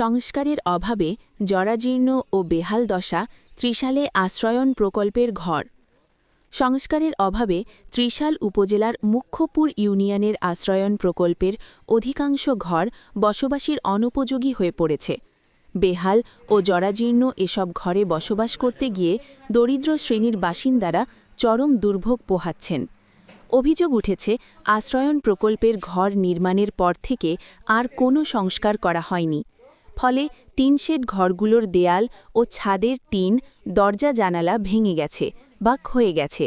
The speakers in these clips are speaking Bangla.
সংস্কারের অভাবে জরাজীর্ণ ও বেহাল দশা ত্রিশালে আশ্রয়ন প্রকল্পের ঘর। সংস্কারের অভাবে ত্রিশাল উপজেলার মুখ্যপুর ইউনিয়নের আশ্রয়ন প্রকল্পের অধিকাংশ ঘর বসবাসীর অনুপযোগী হয়ে পড়েছে। বেহাল ও জরাজীর্ণ এসব ঘরে বসবাস করতে গিয়ে দরিদ্র শ্রেণির বাসিন্দারা চরম দুর্ভোগ পোহাচ্ছেন। অভিযোগ উঠেছে আশ্রয়ন প্রকল্পের ঘর নির্মাণের পর থেকে আর কোনো সংস্কার করা হয়নি। ফলে টিনশেড ঘরগুলোর দেয়াল ও ছাদের টিন দরজা জানালা ভেঙে গেছে বা ক্ষয়ে গেছে।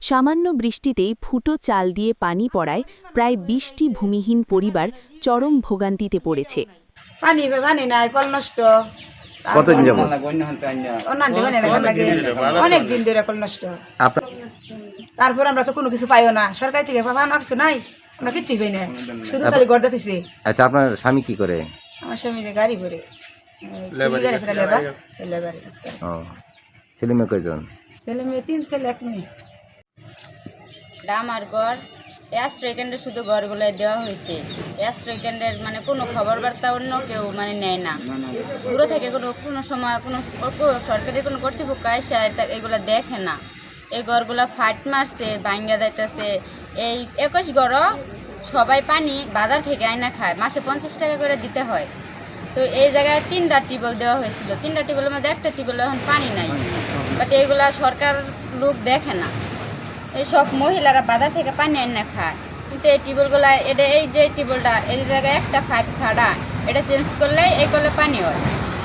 সামান্য বৃষ্টিতেই ফুটো চাল দিয়ে পানি পড়ায় প্রায় বিশটি ভূমিহীন পরিবার চরম ভোগান্তিতে পড়েছে। পানি পানি নাই কল নষ্ট। কতদিন যাব অন্যান্য পানি না কল লাগে অনেক দিন ধরে কল নষ্ট। তারপর আমরা তো কোনো কিছু পাইও না। সরকার থেকে কিছু নাই। আমরা কিচ্ছুই পাই না। শুধু খালি গড় আচ্ছা আপনার স্বামী কি করে? আমার স্বামী গাড়ি ভরে গাড়ি ছেলে মেয়ে কয়জন? ছেলে মেয়ে তিন ছেলে এক মেয়ে। অ্যাস্ট্রয় কেন্দ্রে শুধু ঘরগুলো দেওয়া হয়েছে। কেন্দ্রের মানে কোনো খবর বার্তা অন্য কেউ মানে নেয় না। দূরে থেকে কোনো কোনো সময় কোনো সরকারি কোনো কর্তৃপক্ষ এটা- এগুলো দেখে না। এই ঘরগুলো ফাট মারছে ভাঙ্গা যাইতেছে। এই একুশ গড় সবাই পানি বাজার থেকে আয়না খায়। মাসে পঞ্চাশ টাকা করে দিতে হয়। তো এই জায়গায় তিনটা টিউবওয়েল দেওয়া হয়েছিল। তিনটা টিউবওয়েলের মধ্যে একটা টিউবওয়েল এখন পানি নাই। বাট এইগুলা সরকার লোক দেখে না। এইসব মহিলারা বাজার থেকে পানি এনে খায়। কিন্তু এই টিউবওয়েলগুলো, এটা এই যে টিউবওয়েলটা, এই জায়গায় একটা পাইপ ফাড়া এটা চেঞ্জ করলে এই করলে পানি হয়।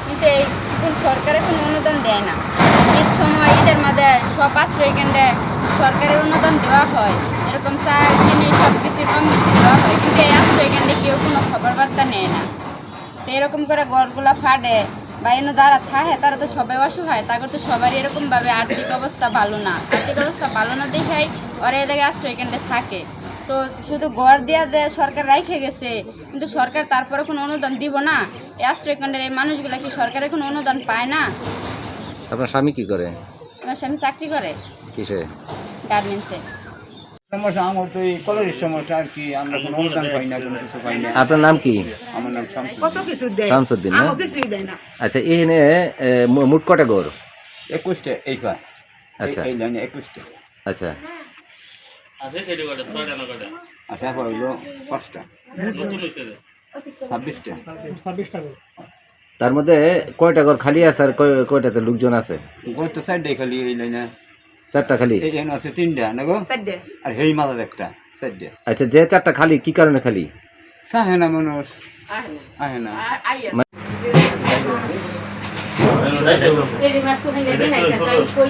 কিন্তু এই সরকারের কোনো অনুদান দেয় না। ঈদ সময়, ঈদের মাঝে সব আশ্রয় কেন্দ্রে সরকারের অনুদান দেওয়া হয়। এরকম চাল চিনি সব কিছু কম বেশি দেওয়া হয়। কিন্তু এই আশ্রয় কেন্দ্রে কেউ কোনো খবর বার্তা নেয় না। তো এরকম করে ঘরগুলা ফাটে বা এনে যারা থাকে তারা তো সবাই অসহায়। তাদের তো সবারই এরকমভাবে আর্থিক অবস্থা ভালো না। আর্থিক অবস্থা ভালো না দেখাই ওরা এদিকে আশ্রয় কেন্দ্রে থাকে। তো শুধু গড় দেওয়া দেয় সরকার রাইখে গেছে কিন্তু সরকার তারপরে কোনো অনুদান দিব না। এই আশ্রয় কেন্দ্রের এই মানুষগুলা কি সরকারের কোনো অনুদান পায় না? আপনার স্বামী কি করে? আমার স্বামী চাকরি করে। কিসে? গার্মেন্টসে। সমস্যা আমার তো এই কলেজের সমস্যা আর কি আমরা কোনো অনুদান পাই না কোনো কিছু পাই না। আপনার নাম কি? আমার নাম শামসুল কত কিছু দেয়? শামসুদ্দিন না? কিছুই দেয় না। আচ্ছা এখানে মোট কটা ঘর একুশটা এই পা আচ্ছা। এই লাইনে একুশটা। আচ্ছা। আর তারপর হইল পাঁচটা। ছাব্বিশটা। তার মধ্যে কয়টা ঘর খালি আছে আর কয়টাতে লোকজন আছে? গত সাইডে খালি এই লাইনে। চারটা খালি? এই লাইনে আছে তিনটা না গো? আর হেই মাথার একটা সাইডে আচ্ছা যে চারটা খালি কি কারণে খালি? থাকে না মানুষ। আহে না। কই